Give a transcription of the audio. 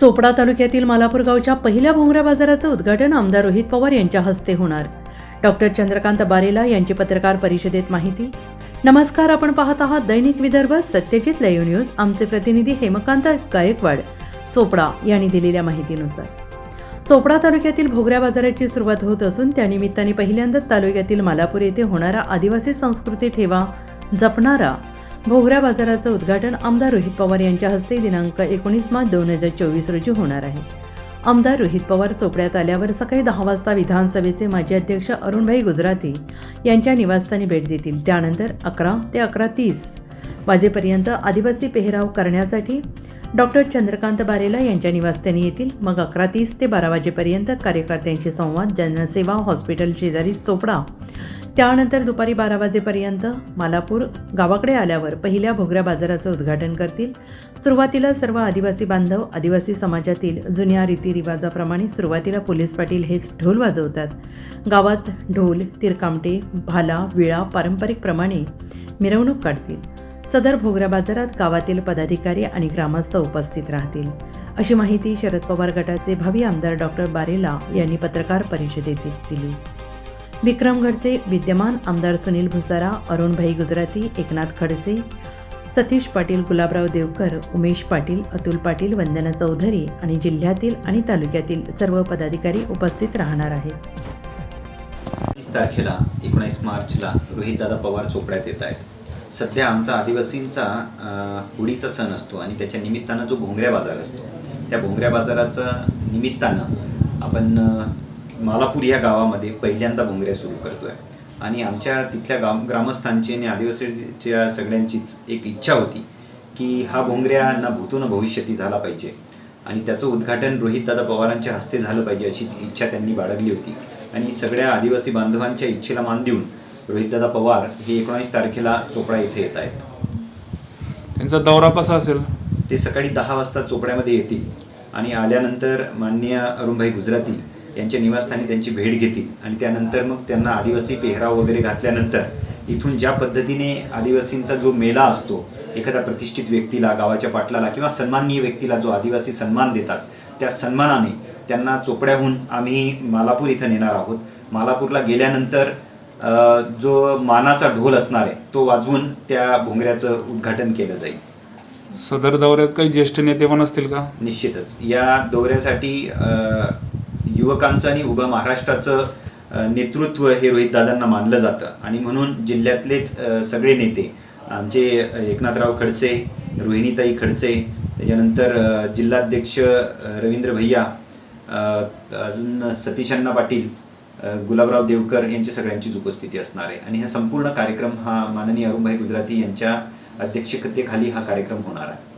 चोपडा तालुक्यातील मालापूर गावच्या पहिल्या भोंगऱ्या बाजाराचं उद्घाटन आमदार रोहित पवार यांच्या हस्ते होणार. डॉक्टर चंद्रकांत बारेला यांची पत्रकार परिषदेत माहिती. नमस्कार आपण पाहत आहात दैनिक विदर्भ सत्यजित लाईव्ह न्यूज. आमचे प्रतिनिधी हेमकांत गायकवाड चोपडा यांनी दिलेल्या माहितीनुसार. चोपडा तालुक्यातील भोगऱ्या बाजाराची सुरुवात होत असून त्यानिमित्ताने पहिल्यांदाच तालुक्यातील मालापूर येथे होणारा आदिवासी संस्कृती ठेवा जपणारा भोगऱ्या बाजाराचं उद्घाटन आमदार रोहित पवार यांच्या हस्ते दिनांक एकोणीस मार्च दोन हजार चोवीस रोजी होणार आहे. आमदार रोहित पवार चोपड्यात आल्यावर सकाळी दहा वाजता विधानसभेचे माजी अध्यक्ष अरुणभाई गुजराती यांच्या निवासस्थानी भेट देतील. त्यानंतर अकरा ते अकरा तीस वाजेपर्यंत आदिवासी पेहराव करण्यासाठी डॉक्टर चंद्रकांत बारेला यांच्या निवासस्थानी येतील. मग अकरा तीस ते बारा वाजेपर्यंत कार्यकर्त्यांशी संवाद जनसेवा हॉस्पिटल शेजारी चोपडा त्यानंतर दुपारी बारा वाजेपर्यंत मालापूर गावाकडे आल्यावर पहिल्या भोगऱ्या बाजाराचं उद्घाटन करतील. सुरुवातीला सर्व आदिवासी बांधव आदिवासी समाजातील जुन्या रीतिरिवाजाप्रमाणे सुरुवातीला पोलीस पाटील हेच ढोल वाजवतात. गावात ढोल तिरकामटे भाला विळा पारंपरिकप्रमाणे मिरवणूक काढतील. सदर भोगऱ्या बाजारात गावातील पदाधिकारी आणि ग्रामस्थ उपस्थित राहतील. अशी माहिती शरद पवार गटाचे भावी आमदार डॉक्टर बारेला यांनी पत्रकार परिषदेत दिली. विक्रमगडचे विद्यमान आमदार सुनील भुसारा अरुणभाई गुजराती एकनाथ खडसे सतीश पाटील गुलाबराव देवकर उमेश पाटील अतुल पाटील वंदना चौधरी आणि जिल्ह्यातील आणि तालुक्यातील सर्व पदाधिकारी उपस्थित राहणार आहेत. वीस तारखेला एकोणीस मार्चला रोहितदादा पवार चोपड्यात येत आहेत. सध्या आमचा आदिवासींचा अ, होळीचा सण असतो आणि त्याच्या निमित्तानं जो भोंगऱ्या बाजार असतो. त्या भोंगऱ्या बाजाराचं निमित्तानं आपण मालापूर या गावामध्ये पहिल्यांदा भोंगऱ्या सुरू करतोय. आणि आमच्या तिथल्या गाव ग्रामस्थांची आणि आदिवासीच्या सगळ्यांचीच एक इच्छा होती की हा भोंगऱ्या ना भूतो न भविष्यती झाला पाहिजे. आणि त्याचं उद्घाटन रोहितदादा पवारांच्या हस्ते झालं पाहिजे अशी इच्छा त्यांनी बाळगली होती. आणि सगळ्या आदिवासी बांधवांच्या इच्छेला मान देऊन रोहितदादा पवार हे एकोणावीस तारखेला चोपडा येथे येत आहेत. त्यांचा दौरा कसा असेल? ते सकाळी दहा वाजता चोपड्यामध्ये येतील. आणि आल्यानंतर माननीय अरुणभाई गुजराती यांच्या निवासस्थानी त्यांची भेट घेतील. आणि त्यानंतर मग त्यांना आदिवासी पेहराव वगैरे घातल्यानंतर इथून ज्या पद्धतीने आदिवासींचा जो मेला असतो एखाद्या प्रतिष्ठित व्यक्तीला गावाच्या पाटलाला किंवा सन्माननीय व्यक्तीला जो आदिवासी सन्मान देतात त्या सन्मानाने त्यांना चोपड्याहून आम्ही मालापूर इथं नेणार आहोत. मालापूरला गेल्यानंतर जो मानाचा ढोल असणार आहे तो वाजवून त्या भोंगऱ्याचं उद्घाटन केलं जाईल. सदर दौऱ्यात काही ज्येष्ठ नेते पण असतील का? निश्चितच. या दौऱ्यासाठी युवकांचं आणि उभं महाराष्ट्राचं नेतृत्व हे रोहितदादांना मानलं जातं. आणि म्हणून जिल्ह्यातलेच सगळे नेते आमचे एकनाथराव खडसे रोहिणीताई खडसे त्याच्यानंतर जिल्हाध्यक्ष रवींद्र भैया अजून सतीशांना पाटील गुलाबराव देवकर यांच्या सगळ्यांचीच उपस्थिती असणार आहे. आणि हा संपूर्ण कार्यक्रम हा माननीय अरुणभाई गुजराती यांच्या अध्यक्षतेखाली हा कार्यक्रम होणार आहे.